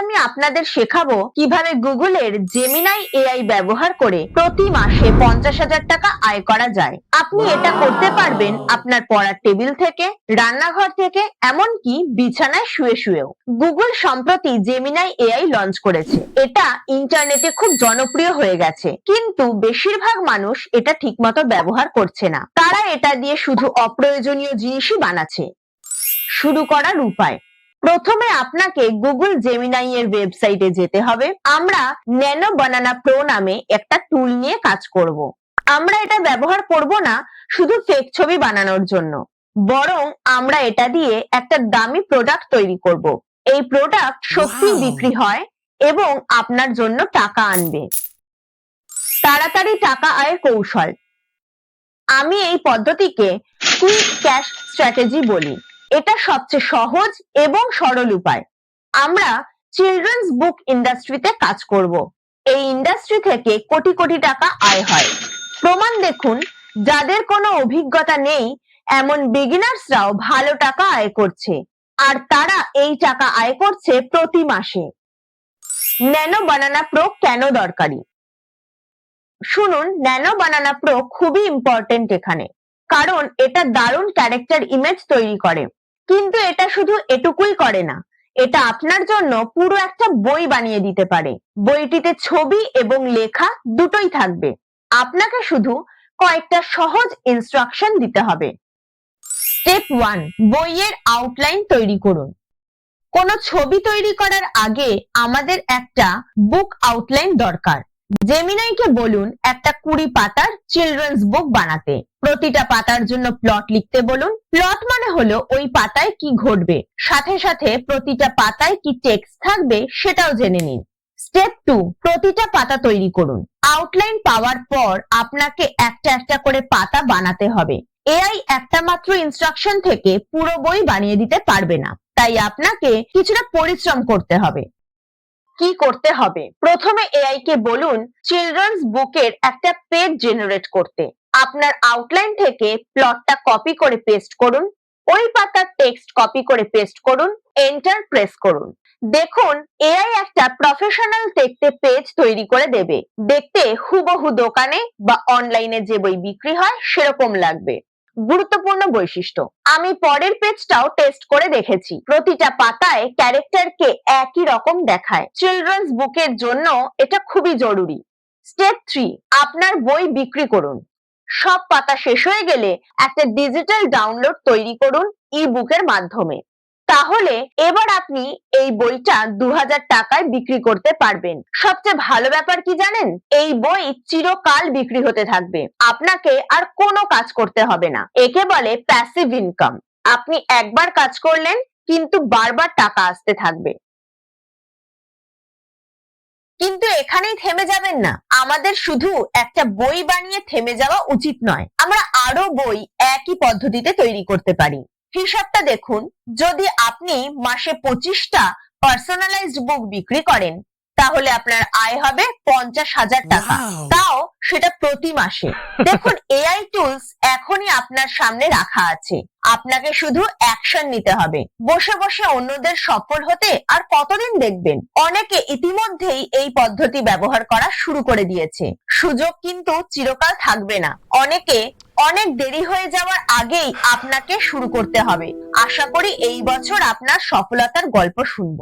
আমি আপনাদের শেখাবো কীভাবে গুগলের জেমিনাই এআই ব্যবহার করে প্রতি মাসে পঞ্চাশ হাজার টাকা আয় করা যায়। আপনি এটা করতে পারবেন আপনার পড়ার টেবিল থেকে রান্নাঘর থেকে এমনকি বিছানায় শুয়ে শুয়েও। গুগল সম্প্রতি জেমিনাই এআই লঞ্চ করেছে। এটা ইন্টারনেটে খুব জনপ্রিয় হয়ে গেছে। কিন্তু বেশিরভাগ মানুষ এটা ঠিকমতো ব্যবহার করছে না। তারা এটা দিয়ে শুধু অপ্রয়োজনীয় জিনিসই বানাচ্ছে। শুরু করার উপায়। প্রথমে আপনাকে গুগল জেমিনাই এর ওয়েবসাইটে যেতে হবে। আমরা ন্যানো বানানা প্রো নামে একটা টুল নিয়ে কাজ করব। আমরা এটা ব্যবহার করব না শুধু ফেক ছবি বানানোর জন্য। বরং আমরা এটা দিয়ে একটা দামি প্রোডাক্ট তৈরি করব। এই প্রোডাক্ট সত্যি বিক্রি হয় এবং আপনার জন্য টাকা আনবে। তাড়াতাড়ি টাকা আয়ের কৌশল। আমি এই পদ্ধতিকে কুইক ক্যাশ স্ট্র্যাটেজি বলি। এটা সবচেয়ে সহজ এবং সরল উপায়। আমরা চিলড্রেন্স বুক ইন্ডাস্ট্রিতে কাজ করব। এই ইন্ডাস্ট্রি থেকে কোটি কোটি টাকা আয় হয়। প্রমাণ দেখুন, যাদের কোনো অভিজ্ঞতা নেই, এমন বিগিনার্সরাও ভালো টাকা আয় করছে। আর তারা এই টাকা আয় করছে প্রতি মাসে। ন্যানো বানানা প্রো কেন দরকারি? শুনুন, ন্যানো বানানা প্রো খুবই ইম্পর্টেন্ট এখানে। কারণ এটা দারুণ ক্যারেক্টার ইমেজ তৈরি করে। কিন্তু এটা শুধু এটুকুই করে না, এটা আপনার জন্য পুরো একটা বই বানিয়ে দিতে পারে। বইটিতে ছবি এবং লেখা দুটোই থাকবে। আপনাকে শুধু কয়েকটা সহজ ইনস্ট্রাকশন দিতে হবে। স্টেপ ওয়ান বইয়ের আউটলাইন তৈরি করুন। কোনো ছবি তৈরি করার আগে আমাদের একটা বুক আউটলাইন দরকার। জেমিনাইকে বলুন, একটা কুড়ি পাতার চিলড্রেন্স বুক বানাতে। প্রতিটা পাতার জন্য প্লট লিখতে বলুন। প্লট মানে হলো ওই পাতায় কি ঘটবে। সাথে সাথে প্রতিটা পাতায় কি টেক্সট থাকবে সেটাও জেনে নিন। স্টেপ টু প্রতিটা পাতা তৈরি করুন। আউটলাইন পাওয়ার পর আপনাকে একটা একটা করে পাতা বানাতে হবে। এআই একটা মাত্র ইনস্ট্রাকশন থেকে পুরো বই বানিয়ে দিতে পারবে না। তাই আপনাকে কিছুটা পরিশ্রম করতে হবে। কি করতে হবে? প্রথমে এআই কে বলুন চিলড্রেন্স বুকের একটা পেজ জেনারেট করতে। আপনার আউটলাইন থেকে প্লটটা কপি করে পেস্ট করুন, ওই পাতার টেক্সট কপি করে পেস্ট করুন এন্টার প্রেস করুন। দেখুন এআই একটা প্রফেশনাল দেখতে পেজ তৈরি করে দেবে। দেখতে হুবহু দোকানে বা অনলাইনে যে বই বিক্রি হয়, সেরকম লাগবে। গুরুত্বপূর্ণ বৈশিষ্ট্য। আমি পরের পেজটাও টেস্ট করে দেখেছি। প্রতিটা পাতায় ক্যারেক্টারকে একই রকম দেখায়। চিলড্রেন্স বুকের জন্য এটা খুবই জরুরি। স্টেপ থ্রি আপনার বই বিক্রি করুন। সব পাতা শেষ হয়ে গেলে একটা ডিজিটাল ডাউনলোড তৈরি করুন ই বুকের মাধ্যমে। তাহলে এবার আপনি এই বইটা দু হাজার টাকায় বিক্রি করতে পারবেন। সবচেয়ে ভালো ব্যাপার কি জানেন? এই বই চিরকাল বিক্রি হতে থাকবে। আপনাকে আর কোনো কাজ করতে হবে না। একে বলে প্যাসিভ ইনকাম আপনি একবার কাজ করলেন, কিন্তু বারবার টাকা আসতে থাকবে। কিন্তু এখানেই থেমে যাবেন না। আমাদের শুধু একটা বই বানিয়ে থেমে যাওয়া উচিত নয়। আমরা আরও বই একই পদ্ধতিতে তৈরি করতে পারি। হিসাবটা দেখুন যদি আপনি মাসে পঁচিশটা পার্সোনালাইজড বুক বিক্রি করেন তাহলে আপনার আয় হবে পঞ্চাশ হাজার টাকা। তাও সেটা প্রতি মাসে। দেখুন এআই টুলস এখনই আপনার সামনে রাখা আছে। আপনাকে শুধু অ্যাকশন নিতে হবে। বসে বসে অন্যদের সফল হতে আর কতদিন দেখবেন? অনেকে ইতিমধ্যেই এই পদ্ধতি ব্যবহার করা শুরু করে দিয়েছে। সুযোগ কিন্তু চিরকাল থাকবে না। অনেকে অনেক দেরি হয়ে যাওয়ার আগেই আপনাকে শুরু করতে হবে। আশা করি এই বছর আপনার সফলতার গল্প শুনব।